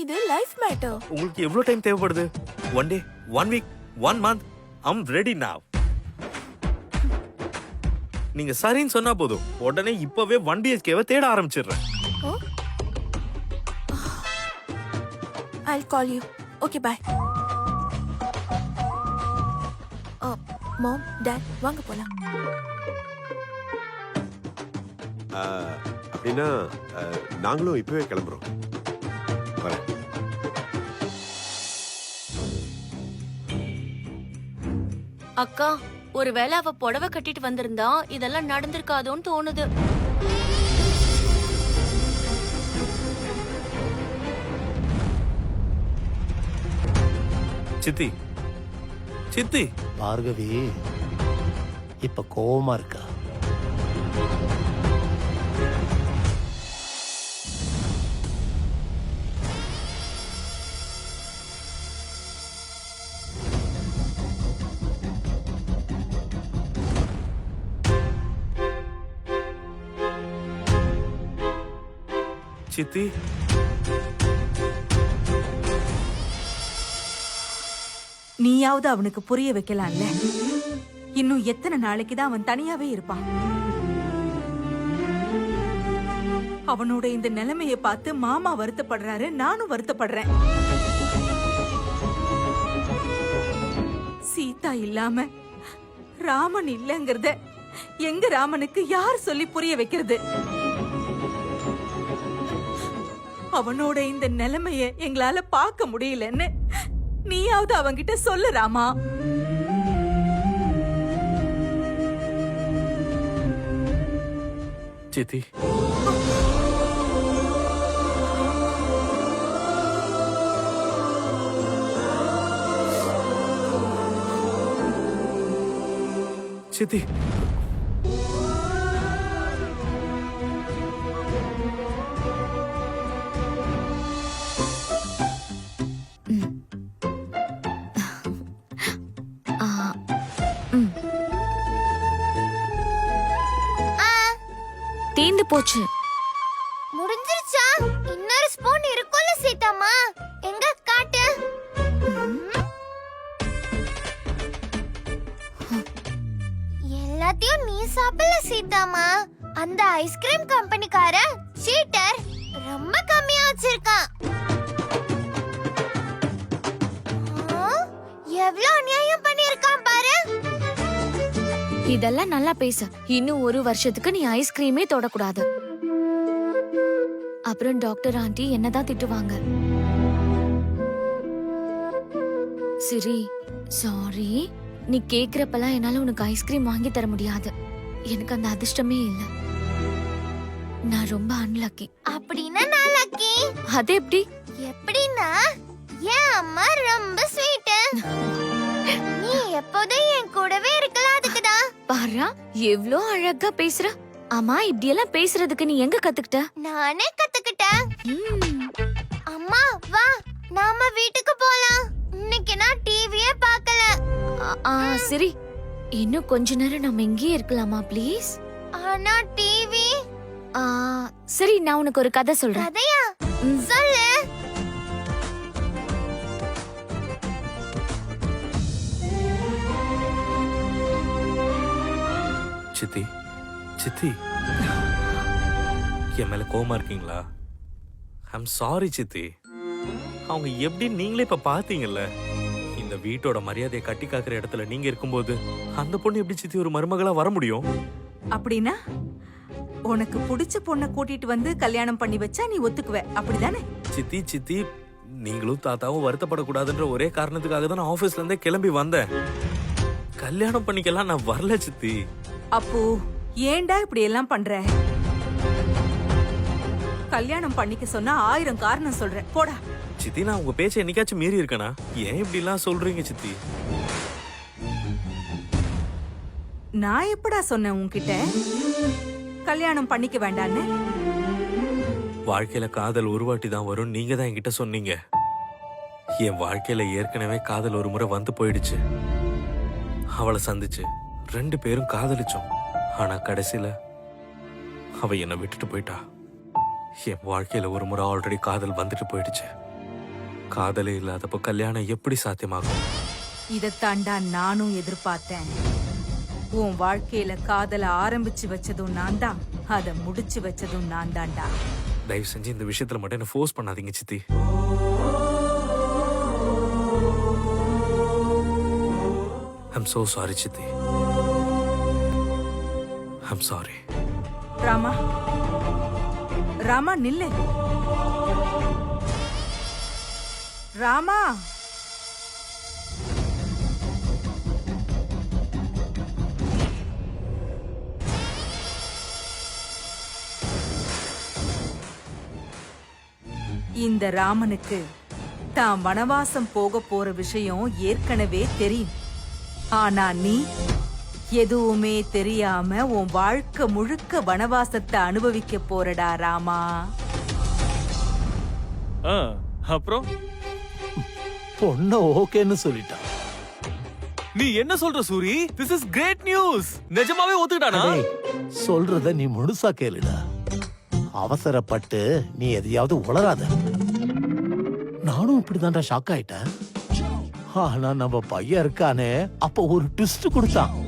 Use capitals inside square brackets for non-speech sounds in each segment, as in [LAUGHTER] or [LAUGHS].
இது life matter உங்களுக்கு எவ்வளவு டைம் தேவைப்படுது? One day one week one month I'm ready now. நீங்க சரின்னு சொன்னா போதும். உடனே இப்பவே ஒன் பிஹெச்கேவை தேட ஆரம்பிச்சிடுறேன். I call you okay bye mom dad வாங்க போலாம். ஆ, அப்படின்னா நாங்களும் இப்பவே கிளம்புறோம். வரேன் அக்கா ஒருவேளை அவ புடவை கட்டிட்டு வந்திருந்தா இதெல்லாம் நடந்திருக்காதோன்னு தோணுது. சித்தி. சித்தி. பார்கவி இப்ப கோவமா இருக்கா? சித்தி நீயாவது அவனுக்கு புரிய வைக்கலாம்ல? இன்னும் எத்தனை நாளைக்கு தான் அவன் தனியாவே இருப்பான்? அவனோட இந்த நிலைமையை பார்த்து மாமா வருத்தப்படுறாரு நானும் வருத்தப்படுறேன். சீதா இல்லாம ராமன் இல்லங்கறத எங்க ராமனுக்கு யார் சொல்லி புரிய வைக்கிறது? அவனோட இந்த நிலைமைய எங்களால பார்க்க முடியலன்னு நீயாவது அவன்கிட்ட சொல்லு ராமா. சித்தி. சித்தி. போச்சு. முடிஞ்சிருச்சா? இன்னொரு ஸ்பூன் இருக்கும்ல சீதாமா எங்க காட்டு? எல்லாத்தையும் நீ சாப்பிடல சீதாமா அந்த ஐஸ்கிரீம் கம்பெனிக்கார சீட்டர் ரொம்ப கம்மியா வச்சிருக்கான். எவ்வளவு அநியாயம்? இதெல்லாம் நல்லா பேச. இன்னும் ஒரு வருஷத்துக்கு நீ ஐஸ்கிரீமே தொடக்கூடாது. அப்புறம் டாக்டர் ஆண்டி என்னதான் திட்டுவாங்க. சரி சாரி நீ கேக்குறப்பெல்லாம் என்னால உனக்கு ஐஸ்கிரீம் வாங்கி தர முடியாது. எனக்கு அந்த அதிர்ஷ்டமே இல்ல. நான் ரொம்ப அன்லக்கி அப்படின்னா நான் லக்கி அது எப்படி? எப்படின்னா என் அம்மா ரொம்ப ஸ்வீட் நீ எப்போதும் என் கூடவே பாரா எவ்ளோ அழகா பேசுற? ஆமா இப்படியெல்லாம் பேசுறதுக்கு நீ எங்க கத்துக்கிட்ட? நானே கத்துக்கிட்டேன். அம்மா வா நாம வீட்டுக்கு போலாம். இன்னைக்கு நான் டிவியே பார்க்கல. சரி. இன்னும் கொஞ்ச நேரம் நம்ம இங்கேயே இருக்கலாமா ப்ளீஸ் ஆனா டிவி சரி நான் உனக்கு ஒரு கதை சொல்றேன். கதையா. சொல்லு. சித்தி. சித்தி. என் மேல கோவமா இருக்கீங்களா? ஐம் சாரி சித்தி. அவங்க எப்படி நீங்களே இப்ப பாத்தீங்கல்ல? இந்த வீட்டோட மரியாதையை கட்டி காக்குற இடத்துல நீங்க இருக்கும்போது அந்த பொண்ணு எப்படி சித்தி ஒரு மருமகளா வர முடியும்? அப்படின்னா உனக்கு பிடிச்ச பொண்ணை கூட்டிட்டு வந்து கல்யாணம் பண்ணி வச்சா நீ ஒத்துக்குவ. அப்படிதானே? சித்தி சித்தி நீங்களும் தாத்தாவும் வருத்தப்படக்கூடாதுன்ற ஒரே காரணத்துக்காக தான் ஆபீஸ்ல இருந்தே கிளம்பி வந்தேன். கல்யாணம் பண்ணிக்கலாம் நான் வரல சித்தி. அப்போ ஏன்டா இப்படி எல்லாம் பண்ற? கல்யாணம் பண்ணிக்க சொன்னா ஆயிரம் காரணம் சொல்ற போடா. சித்தி நான் உங்க பேச்சை என்னைக்காச்சும் மீறி இருக்கனா? ஏன் இப்படி எல்லாம் சொல்றீங்க சித்தி? நான் எப்படா சொன்னேன் உன்கிட்ட? கல்யாணம் பண்ணிக்க வேண்டான்னு? வாழ்க்கையில காதல் ஒரு வாட்டி தான் வரும். நீங்க தான் என்கிட்ட சொன்னீங்க. என் வாழ்க்கையில ஏற்கனவே காதல் ஒரு முறை வந்து போயிடுச்சு. அவளை சந்திச்சு. ரெண்டு பேரும் காதலிச்சோம். ஆனா கடைசியில அவ என்னை விட்டுட்டு போயிட்டா. என் வாழ்க்கையில ஒரு முறை ஆல்ரெடி காதல் வந்துட்டு போயிடுச்சு. காதலே இல்லாதப்போ கல்யாணம் எப்படி சாத்தியமாகும்? இதைத்தாண்டா நானும் எதிர்பார்த்தேன். உன் வாழ்க்கையில காதல ஆரம்பிச்சு வச்சதும் நான் தான் அதை முடிச்சு வச்சதும் நான் தான்டா தயவு செஞ்சு இந்த விஷயத்துல மட்டும் என்ன ஃபோர்ஸ் பண்ணாதீங்க சித்தி. ஐம் so சாரி சித்தி. I'm sorry Rama. ராமா நில்லு. ராமா. இந்த ராமனுக்கு தான் வனவாசம் போக போற விஷயம் ஏற்கனவே தெரியும். ஆனா நீ எதுவுமே தெரியாம உன் வாழ்க்கை முழுக்க வனவாசத்தை அனுபவிக்க போறடா ராமா. அப்புறம்? பொண்ண ஓகேன்னு சொல்லிட்டான் நீ என்ன சொல்ற Suri? This is great news நிஜமாவே ஒத்துக்கிட்டானா? சொல்றத நீ முழுசா கேளுடா. அவசரப்பட்டு நீ எதையாவது உளராத நானும் இப்படிதான்டா ஷாக் ஆயிட்டேன். ஆனா நம்ம பையன் இருக்கானே அப்ப ஒரு ட்விஸ்ட் கொடுத்தான்.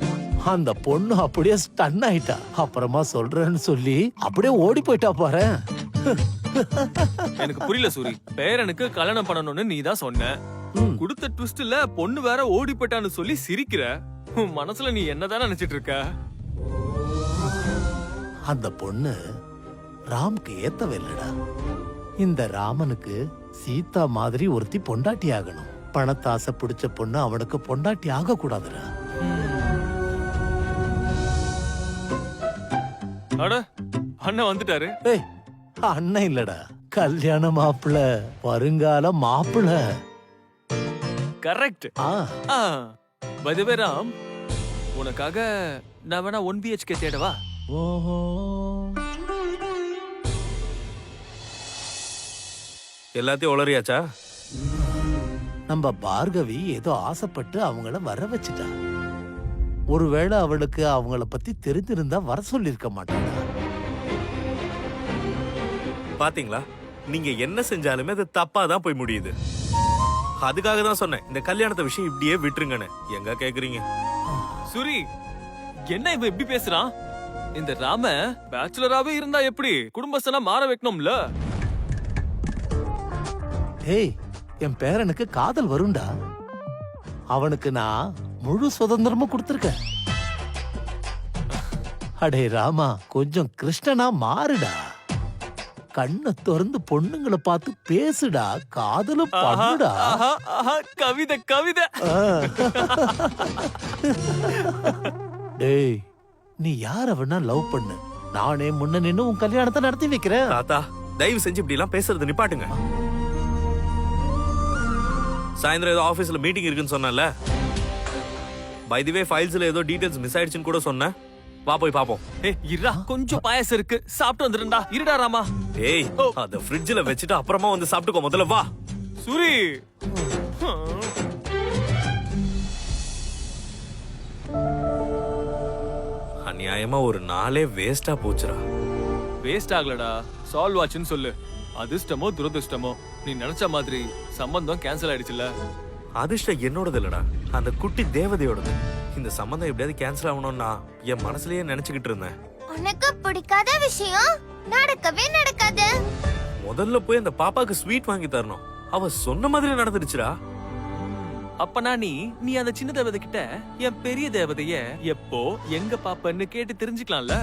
அந்த பொண்ணு அப்படியே ஸ்டன் ஆயிட்டா. அப்புறமா சொல்றேன்னு சொல்லி அப்படியே ஓடி போயிட்டா பாரு. எனக்கு புரியல சூரி. பேரனுக்கு கல்யாணம் பண்ணணும்னு நீ தான் சொன்ன. கொடுத்த ட்விஸ்ட்ல பொண்ணு வேற ஓடி போயிட்டான்னு சொல்லி சிரிக்கிற. உன் மனசுல நீ என்னதான் நினைச்சிட்டு இருக்க? அந்த பொண்ணு ராம்க்கு ஏத்தவே இல்லடா. இந்த ராமனுக்கு சீதா மாதிரி ஒருத்தி பொண்டாட்டி ஆகணும். பணத்தாசை பிடிச்ச பொண்ணு அவனுக்கு பொண்டாட்டி ஆக கூடாதுடா அட அண்ணன் வந்துட்டாரு. ஏய் அண்ணன் இல்லடா. கல்யாண மாப்பிள வருங்கால மாப்பிள. கரெக்ட் ஆ. பதுவே ராம் உனக்காக நான் வேணா ஒன் பிஹெச்கே தேடவா ஓஹோ. எல்லாத்தையும் உளறியாச்சா? நம்ம பார்கவி ஏதோ ஆசைப்பட்டு அவங்கள வர வச்சுட்டா. ஒருவேளை அவளுக்கு அவங்கள பத்தி தெரிஞ்சிருந்தா வர சொல்லிருக்க மாட்டாளா? பாத்தீங்களா? நீங்க என்ன செஞ்சாலுமே அது தப்பா தான் போய் முடியுது. அதுக்காக தான் சொன்னேன் இந்த கல்யாணத்தை விஷயம் இப்படியே விட்டுருங்கன்னு. எங்க கேக்குறீங்க? சூரி என்ன இவன் இப்படி பேசுறான் இந்த ராம பேச்சுலராவே இருந்தா எப்படி? குடும்பஸ்தனா மாற வைக்கணும்ல? ஏய் என் பேரனுக்கு காதல் வரும்டா. அவனுக்கு நான் முழு சுதந்திரமும் கொடுத்துருக்கேன் அடே ராமா கொஞ்சம் கிருஷ்ணனா மாறுடா. கண்ணை திறந்து பொண்ணுங்களை பார்த்து பேசுடா காதலும் ஆஹா, பண்ணுடா. கவிதை கவிதை. டேய் நீ யார வேணா லவ் பண்ணு. நானே முன்ன நின்னு உன் கல்யாணத்தை நடத்தி வைக்கிறேன். தாத்தா தயவு செஞ்சு இப்படி எல்லாம் பேசுறது நிப்பாட்டுங்க. சாயந்தரம் ஏதோ ஆபீஸ்ல மீட்டிங் இருக்குன்னு சொன்னல பை தி வே ஃபைல்ஸ்ல ஏதோ டீடைல்ஸ் மிஸ் ஆயிடுச்சுன்னு கூட சொன்னேன். வா போய் பாப்போம். ஏய் இருடா. கொஞ்சம் பாயாசம் இருக்கு. சாப்பிட்டு வந்துருண்டா இருடா ராமா. ஏய் அத ஃப்ரிட்ஜ்ல வச்சுட்டு அப்புறமா வந்து சாப்பிட்டுக்கோ முதல்ல வா. சூரி. அநியாயமா ஒரு நாளே வேஸ்டா போச்சுடா. வேஸ்ட் ஆகலடா. சால்வ் ஆச்சுன்னு சொல்லு. அதிர்ஷ்டமோ துரதிர்ஷ்டமோ. நீ நினைச்ச மாதிரி சம்பந்தம் கேன்சல் ஆயிடுச்சுல அதிர்ஷ்டம் என்னோடது இல்லடா. அந்த குட்டி தேவதையோடது. இந்த சம்மந்தம் எப்படியாவது கேன்சல் ஆகணும்னா என் மனசுலயே நினைச்சுக்கிட்டு இருந்தேன். உனக்கு பிடிக்காத விஷயம் நடக்கவே நடக்காது. முதல்ல போய் அந்த பாப்பாக்கு ஸ்வீட் வாங்கி தரணும். அவ சொன்ன மாதிரி நடந்துடுச்சுடா. அப்பனா நீ நீ அந்த சின்ன தேவதை கிட்ட என் பெரிய தேவதைய எப்போ எங்க பாப்பன்னு கேட்டு தெரிஞ்சுக்கலாம்ல?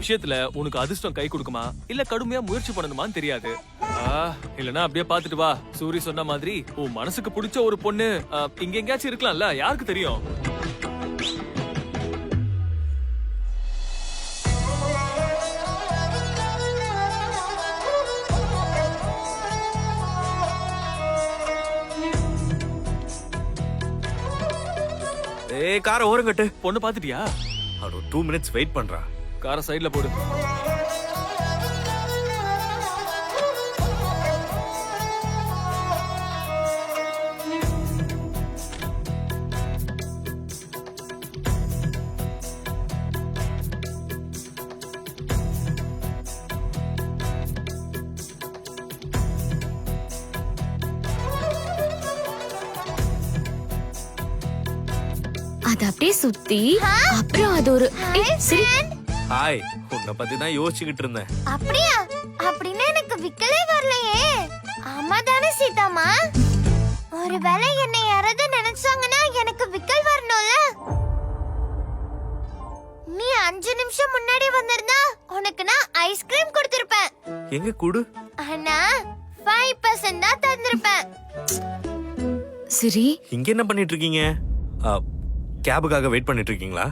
விஷயத்துல உனக்கு அதிர்ஷ்டம் கை கொடுக்குமா? இல்ல கடுமையா முயற்சி பண்ணணுமான்னு தெரியாது. இல்லனா அப்படியே பாத்துட்டு வா. சூரி சொன்ன மாதிரி உன் மனசுக்கு பிடிச்ச ஒரு பொண்ணு இங்க எங்கேயாச்சும் இருக்கலாம்ல? யாருக்கு தெரியும்? ஏய் காரை ஓரங்கட்டு. பொண்ணு பாத்துட்டியா அவரு டூ மினிட்ஸ் வெயிட் பண்றா. கார சைடில் போடு. அது அப்படியே சுத்தி அப்புறம் அது ஒரு ஹாய் உன்னை பத்தி தான் யோசிச்சுக்கிட்டு இருந்தேன். அப்படியா? அப்படின்னா எனக்கு விக்கலே வரலையே. ஆமா தானே சீதாமா ஒருவேளை என்னை யாராவது நினைச்சாங்கன்னா எனக்கு விக்கல் வரணும்ல? நீ அஞ்சு நிமிஷம் முன்னாடி வந்திருந்தா உனக்கு நான் ஐஸ்கிரீம் கொடுத்திருப்பேன். எங்க குடு? ஆனா ஃபைவ் பர்சன்ட் தான் தந்திருப்பேன். சிரி. இங்க என்ன பண்ணிட்டு இருக்கீங்க? கேபுக்காக வெயிட் பண்ணிட்டு இருக்கீங்களா?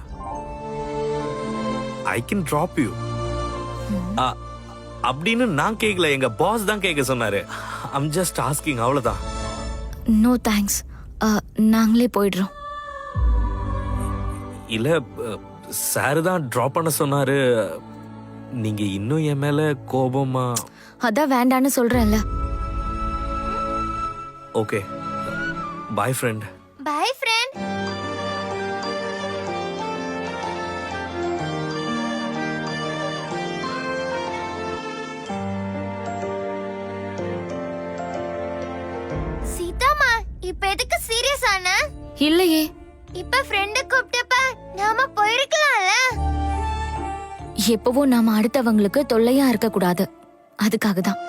ஐ கேன் டிராப் யூ அப்படின்னு நான் கேட்கல எங்க பாஸ் தான் கேட்க சொன்னாரு. ஐம் ஜஸ்ட் ஆஸ்கிங் அவ்வளவுதான். நோ தேங்க்ஸ் நாங்களே போயிடுறோம். இல்ல சார் தான் டிராப் பண்ண சொன்னாரு. நீங்க இன்னும் என் மேல கோபமா? அதான் வேண்டான்னு சொல்றேன்ல. Okay bye friend bye friend இப்ப எதுக்கு சீரியஸ் ஆன? இல்லையே. இப்ப ஃப்ரெண்ட கூப்பிட்டப்ப நாம போயிருக்கலாம்ல? எப்பவும் நாம அடுத்தவங்களுக்கு தொல்லையா இருக்க கூடாது அதுக்காக தான்.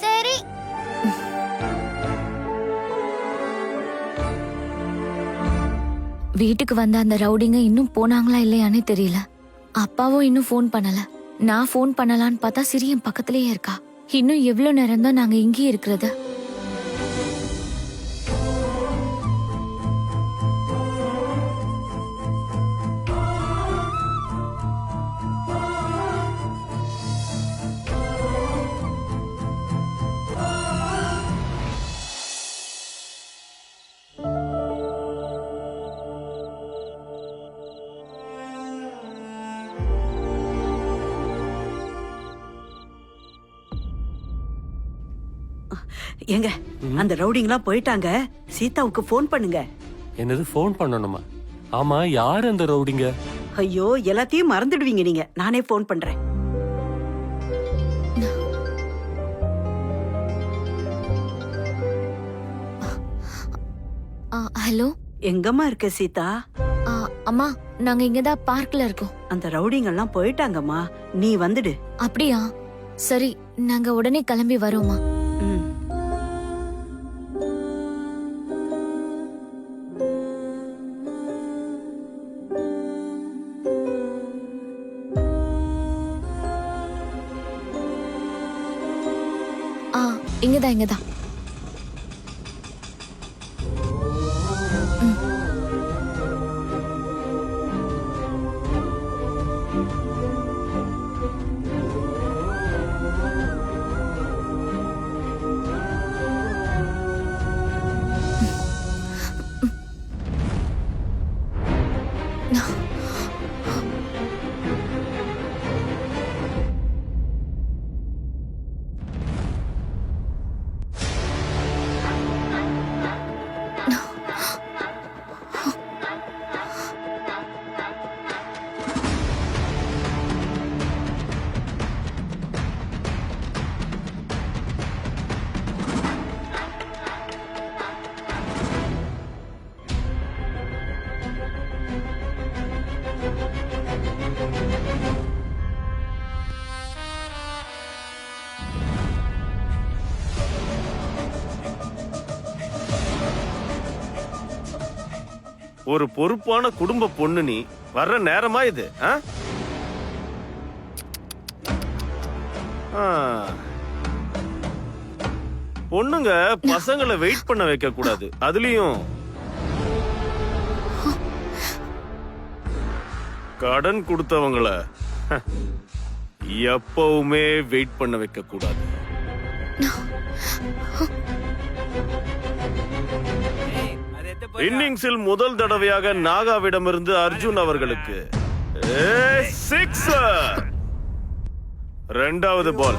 சரி. வீட்டுக்கு வந்த அந்த ரவுடிங்க இன்னும் போனாங்களா இல்லையானே தெரியல. அப்பாவும் இன்னும் ஃபோன் பண்ணல. நான் ஃபோன் பண்ணலான்னு பார்த்தா சிரி என் பக்கத்திலேயே இருக்கா. இன்னும் எவ்வளவு நேரம் தான் நாங்க இங்கேயே இருக்கிறது? ஏங்க அந்த ரவுடிங்லாம் போயிட்டாங்க. சீதாவுக்கு ஃபோன் பண்ணுங்க. என்னது ஃபோன் பண்ணணுமா? ஆமா யார் அந்த ரவுடிங்க? ஐயோ எல்லாத்தையும் மறந்துடுவீங்க நீங்க. நானே ஃபோன் பண்றேன். ஆ, ஹலோ? எங்கம்மா இருக்க சீதா? ஆ, அம்மா நாங்க இங்கதான் பார்க்ல இருக்கோம். அந்த ரவுடிங்கெல்லாம் போயிட்டாங்கம்மா. நீ வந்துடு. அப்படியா? சரி நாங்க உடனே கிளம்பி வரோமா தான் இங்கதான். இங்கதான் ஒரு பொறுப்பான குடும்ப பொண்ணு நீ. வர்ற நேரமா இது பொண்ணுங்க பசங்களை வெயிட் பண்ண வைக்க கூடாது. அதுலயும். கடன் கொடுத்தவங்கள எப்பவுமே வெயிட் பண்ண வைக்க கூடாது. இன்னிங்ஸில் முதல் தடவையாக நாகாவிடமிருந்து அர்ஜுன் அவர்களுக்கு. சிக்ஸ் இரண்டாவது பால்.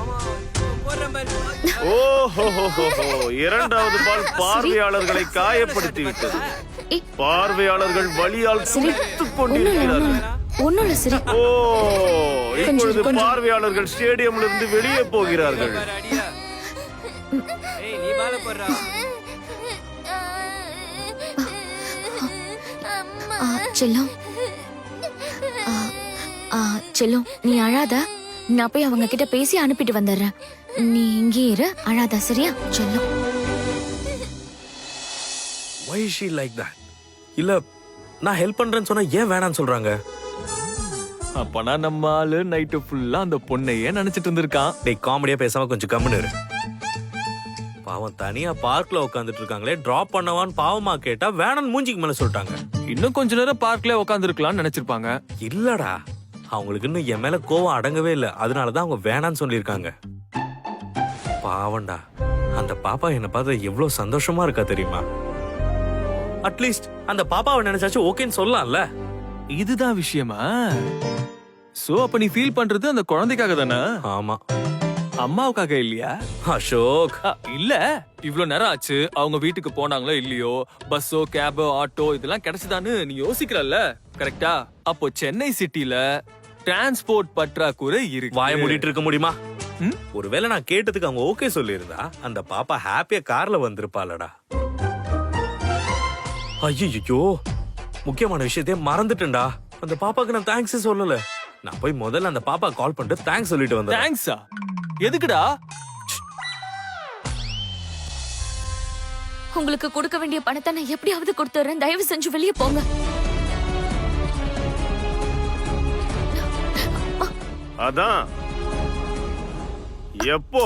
இரண்டாவது [LAUGHS] பால் பார்வையாளர்களை காயப்படுத்தி விட்டது ஏய். பார்வையாளர்கள் வழியால் துடித்துக் கொண்டிருக்கிறார்கள். ஓ இப்பொழுது. பார்வையாளர்கள் ஸ்டேடியம்ல இருந்து வெளியே போகிறார்கள். செல்லம். செல்லம் நீ அழாத. நான் போய் அவங்க கிட்ட பேசி அனுப்பிட்டு வந்துடுறேன். நீ இங்கே இரு அழாத சரியா? செல்லம். வை ஷீ லைக் தட் இல்ல நான் ஹெல்ப் பண்றேன்னு சொன்னா ஏன் வேணாம்னு சொல்றாங்க? அப்பனா நம்ம ஆளு நைட்டு ஃபுல்லா அந்த பொண்ணையே நினைச்சிட்டு இருந்திருக்கான். டேய் காமெடியா பேசாம கொஞ்சம் கம்முனு இரு. பாவம் தனியா பார்க்ல உட்காந்துட்டு இருக்காங்களே டிராப் பண்ணவான்னு பாவமா கேட்டா வேணான்னு மூஞ்சிக்கு மேல சொல்லிட்டாங்க. இன்னும் கொஞ்ச நேரம் பார்க்ல உட்காந்துருக்கலாம்னு நினைச்சிருப்பாங்க. இல்லடா அவங்களுக்கு இன்னும் என் மேல கோவம் அடங்கவே இல்லை. அதனாலதான் அவங்க வேணான்னு சொல்லியிருக்காங்க. பாவம்டா அந்த பாப்பா என்ன பார்த்து எவ்வளவு சந்தோஷமா இருக்கா தெரியுமா? அட்லீஸ்ட் அந்த பாப்பாவை நினைச்சாச்சும் ஓகேன்னு சொல்லலாம்ல. இதுதான் விஷயமா? சோ அப்ப நீ ஃபீல் பண்றது அந்த குழந்தைக்காக தானே? ஆமா. அம்மாவுக்காக இல்லையா? அசோக். இல்ல. இவ்ளோ நேரம் ஆச்சு. அவங்க வீட்டுக்கு போனாங்களோ இல்லையோ? பஸ்ஸோ கேபோ ஆட்டோ இதெல்லாம் கிடைச்சுதான்னு நீ யோசிக்கிறல்ல கரெக்டா அப்போ சென்னை சிட்டில டிரான்ஸ்போர்ட் பற்றாக்குறை இருக்கு. வாய மூடிட்டு இருக்க முடியுமா? ம்? ஒருவேளை நான் கேட்டதுக்கு அவங்க ஓகே சொல்லியிருந்தா அந்த பாப்பா ஹாப்பியா கார்ல வந்திருப்பாளடா. ஐயோ முக்கியமான விஷயத்தையே மறந்துட்டேன்டா. அந்த பாப்பாக்கு நான் தேங்க்ஸ் சொல்லல. நான் போய் முதல்ல அந்த பாப்பா கால் பண்ணிட்டு தேங்க்ஸ் சொல்லிட்டு வந்தேன். தேங்க்ஸா எதுக்குடா? உங்களுக்கு கொடுக்க வேண்டிய பணத்தை நான் எப்படியாவது கொடுத்துறேன் தயவு செஞ்சு வெளியே போங்க. அதான். எப்போ?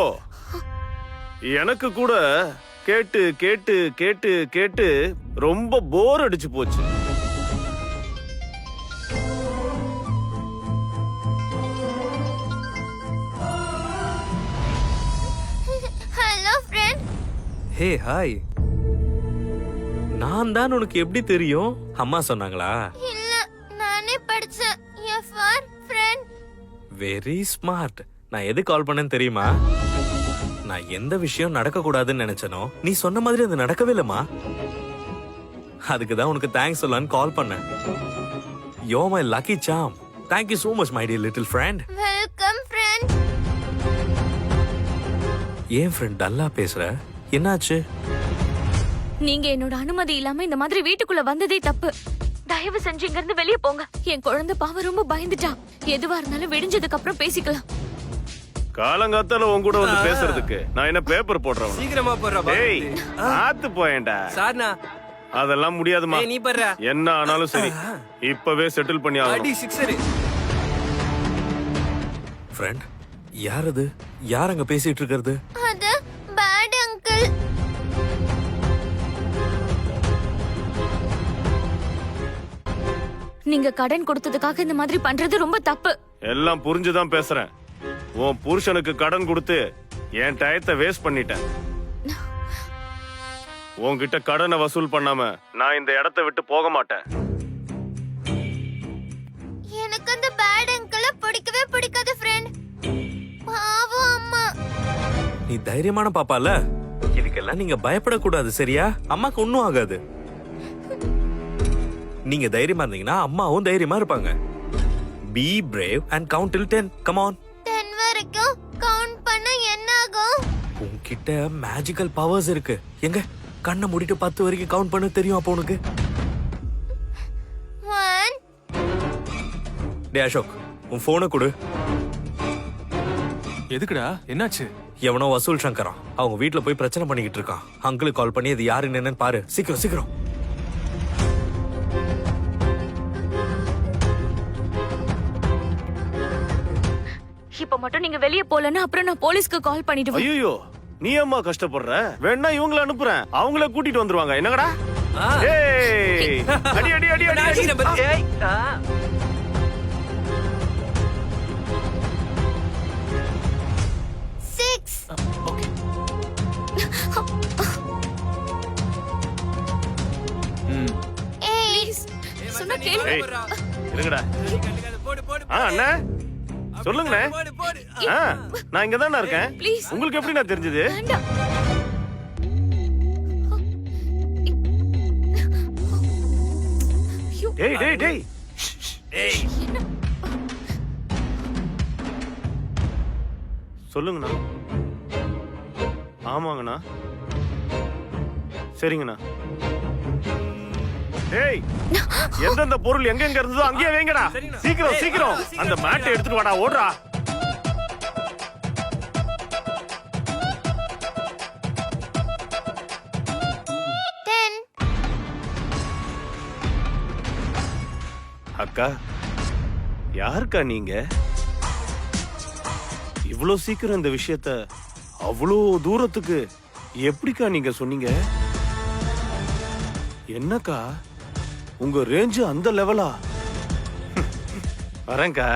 எனக்கு கூட கேட்டு கேட்டு கேட்டு கேட்டு ரொம்ப போர் அடிச்சு போச்சு. Hey hi. நான் தான் உனக்கு எப்படி தெரியும்? அம்மா சொன்னாங்களா? இல்ல நானே படிச்சேன். F R friend very smart நான் எது கால் பண்ணேன்னு தெரியுமா? நான் எந்த விஷயம் நடக்க கூடாதுன்னு நினைச்சனோ நீ சொன்ன மாதிரி அது நடக்கவே இல்லம்மா. அதுக்கு தான் உனக்கு தேங்க்ஸ் சொல்லலான்னு கால் பண்ணேன். Yo my lucky Sam thank you so much my dear little friend welcome friend ஏன் ஃப்ரெண்ட் டல்லா பேசுற? என்னாச்சு? நீங்க என்னோட அனுமதி இல்லாம இந்த மாதிரி வீட்டுக்குள்ள வந்ததே தப்பு. தயவு செஞ்சு இங்க இருந்து வெளியே போங்க. என் குழந்தை பாவம் ரொம்ப பயந்துட்டா. எதுவா இருந்தாலும் விடிஞ்சதுக்கு அப்புறம் பேசிக்கலாம். காலங்காத்தால உன் கூட வந்து பேசுறதுக்கு நான் என்ன பேப்பர் போடுறவன்? சீக்கிரமா போடுறா டேய் ஆத்து போயேன்டா. சார்னா அதெல்லாம் முடியாதுமா. ஏய், நீ படுறா. என்ன ஆனாலும் சரி. இப்பவே செட்டில் பண்ணி அடி ஆகணும் சிக்ஸரு ஃப்ரெண்ட் யார் அது? யார் அங்க பேசிட்டு இருக்கிறது? அது நீங்க கடன் கொடுத்ததுக்காக இந்த மாதிரி பண்றது ரொம்ப தப்பு. எல்லாம் புரிஞ்சுதான் பேசுறேன். உன் புருஷனுக்கு கடன் கொடுத்து என் டயத்தை வேஸ்ட் பண்ணிட்டேன். உன்கிட்ட கடனை வசூல் பண்ணாம நான் இந்த இடத்தை விட்டு போக மாட்டேன். எனக்கு அந்த பேட் அங்கிள பிடிக்கவே பிடிக்காது ஃப்ரெண்ட் பாவம் அம்மா. நீ தைரியமான பாப்பால இதுக்கெல்லாம் நீங்க பயப்படக்கூடாது சரியா? அம்மாக்கு ஒன்னும் ஆகாது. நீங்க தைரியமா இருந்தீங்கன்னா அம்மாவும் தைரியமா இருப்பாங்க. Be brave and count till ten come on ten வரைக்கும் கவுண்ட் பண்ண என்ன ஆகும் உன்கிட்ட மேஜிக்கல் பவர்ஸ் இருக்கு. எங்க? கண்ணை மூடிட்டு பத்து வரைக்கும் கவுண்ட் பண்ண தெரியும் அப்போ உனக்கு. ஒன் டே அசோக் உன் போனை கொடு. எதுக்குடா? என்னாச்சு? எவனோ வசூல் சங்கரா அவங்க வீட்ல போய் பிரச்சனை பண்ணிக்கிட்டு இருக்கான். அங்கிளுக்கு கால் பண்ணி அது யாரு என்னன்னு பாரு. சீக்கிரம் சீக்கிரம். இப்ப மட்டும் நீங்க வெளியே போலன்னா அப்புறம் நான் போலீஸ்க்கு கால் பண்ணிடுவேன். ஐயோ நீ அம்மா கஷ்டப்படுற? வேணா இவங்கள அனுப்புறேன். அவங்கள கூட்டிட்டு வந்துருவாங்க. என்னங்கடா? ஏய் அடி அடி அடி அடி, அடி. சிக்ஸ் ம். எயிட் சொன்னா கேளு. ஏய் இருங்கடா போடு போடு ஆ அண்ணா. சொல்லுங்கண்ணே ஆ. நான் இங்க தானே இருக்கேன். ப்ளீஸ் உங்களுக்கு எப்படி நான் தெரிஞ்சது? வேண்டாம். ஐயோ, டேய் டேய் டேய். ஏய். சொல்லுங்கண்ணா. ஆமாங்கண்ணா. சரிங்கண்ணா. ஏய் எந்தெந்த பொருள் எங்க எங்க இருந்ததோ அங்கேயே வைங்கடா. சீக்கிரம் சீக்கிரம். அந்த மேட்டை எடுத்துட்டு வாடா ஓடுறா. அக்கா யாருக்கா நீங்க? இவ்வளோ சீக்கிரம் இந்த விஷயத்த அவ்வளோ தூரத்துக்கு எப்படிக்கா நீங்க சொன்னீங்க? என்னக்கா? உங்க ரேஞ்சு அந்த லெவலா [LAUGHS] வரேங்க்கா